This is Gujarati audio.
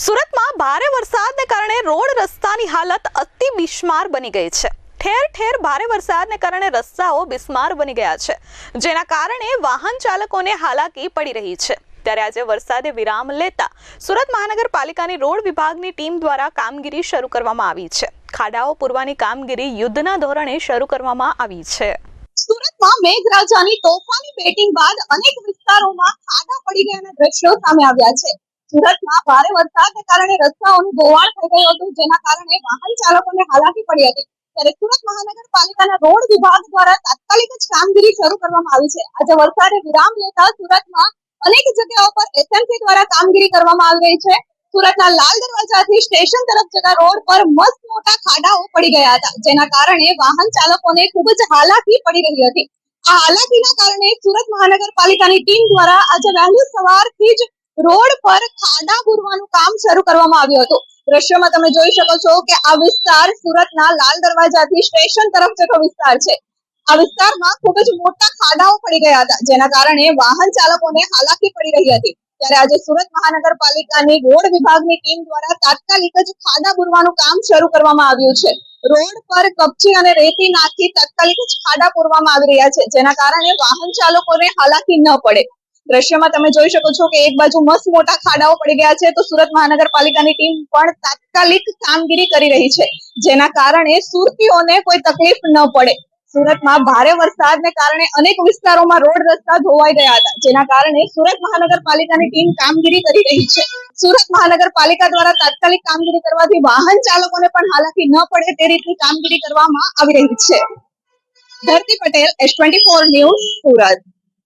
સુરતમાં ભારે વરસાદને કારણે રોડ રસ્તાની હાલત અતિ બિસ્માર બની ગઈ છે. ઠેર ઠેર ભારે વરસાદને કારણે રસ્તાઓ બિસ્માર બની ગયા છે. જેના કારણે વાહન ચાલકોને હાલાકી પડી રહી છે. ત્યારે આજે વરસાદે વિરામ લેતા સુરત મહાનગરપાલિકાની રોડ વિભાગની ટીમ દ્વારા કામગીરી શરૂ કરવામાં આવી છે. ખાડાઓ પૂરવાની કામગીરી યુદ્ધના ધોરણે શરૂ કરવામાં આવી છે. સુરતમાં મેઘરાજાની તોફાની બેટિંગ બાદ અનેક વિસ્તારોમાં ખાડા પડી ગયાના દ્રશ્યો સામે આવ્યા છે. સુરતમાં ભારે વરસાદને કારણે રસ્તાઓનું ધોવાણ થઈ ગયું હતું, જેના કારણે વાહન ચાલકોને હાલાકી પડી હતી. ત્યારે સુરત મહાનગરપાલિકાના રોડ વિભાગ દ્વારા તાત્કાલિક જ કામગીરી શરૂ કરવામાં આવી છે. આજે વરસાદે વિરામ લેતા સુરતમાં અનેક જગ્યાઓ પર એસએમસી દ્વારા કામગીરી કરવામાં આવી રહી છે. સુરતના લાલ દરવાજાથી સ્ટેશન તરફ જતા રોડ પર મસ્ત મોટા ખાડાઓ પડી ગયા હતા, જેના કારણે વાહન ચાલકોને ખૂબ જ હાલાકી પડી રહી હતી. આ હાલાકીના કારણે સુરત મહાનગરપાલિકાની ટીમ દ્વારા આજે વહેલી સવારથી જ રોડ પર ખાડા પૂરવાનું કામ શરૂ કરવામાં આવ્યું હતું. દ્રશ્યમાં તમે જોઈ શકો છો કે આ વિસ્તાર સુરતના લાલ દરવાજાથી સ્ટેશન તરફ જતો વિસ્તાર છે. આ વિસ્તારમાં ખૂબ જ મોટા ખાડાઓ પડી ગયા હતા, જેના કારણે વાહન ચાલકોને હાલાકી પડી રહી હતી. ત્યારે આજે સુરત મહાનગરપાલિકાની રોડ વિભાગની ટીમ દ્વારા તાત્કાલિક જ ખાડા પૂરવાનું કામ શરૂ કરવામાં આવ્યું છે. રોડ પર કપચી અને રેતી નાખી તાત્કાલિક જ ખાડા પૂરવામાં આવી રહ્યા છે, જેના કારણે વાહન ચાલકોને હાલાકી ન પડે. દ્રશ્યમાં તમે જોઈ શકો છો કે એક બાજુ મસ્ત મોટા ખાડાઓ પડી ગયા છે. તો સુરત મહાનગરપાલિકાની ટીમ પણ તાત્કાલિક કામગીરી કરી રહી છે. જેના કારણે સુરતીઓને કોઈ તકલીફ ન પડે. સુરતમાં ભારે વરસાદને કારણે અનેક વિસ્તારોમાં રોડ રસ્તા ધોવાઈ ગયા હતા. જેના કારણે સુરત મહાનગરપાલિકાની ટીમ કામગીરી કરી રહી છે. સુરત મહાનગરપાલિકા દ્વારા તાત્કાલિક કામગીરી કરવાથી વાહન ચાલકોને પણ હાલાકી ન પડે તે રીતની કામગીરી કરવામાં આવી રહી છે. Dharti Patel S twenty four news Surat.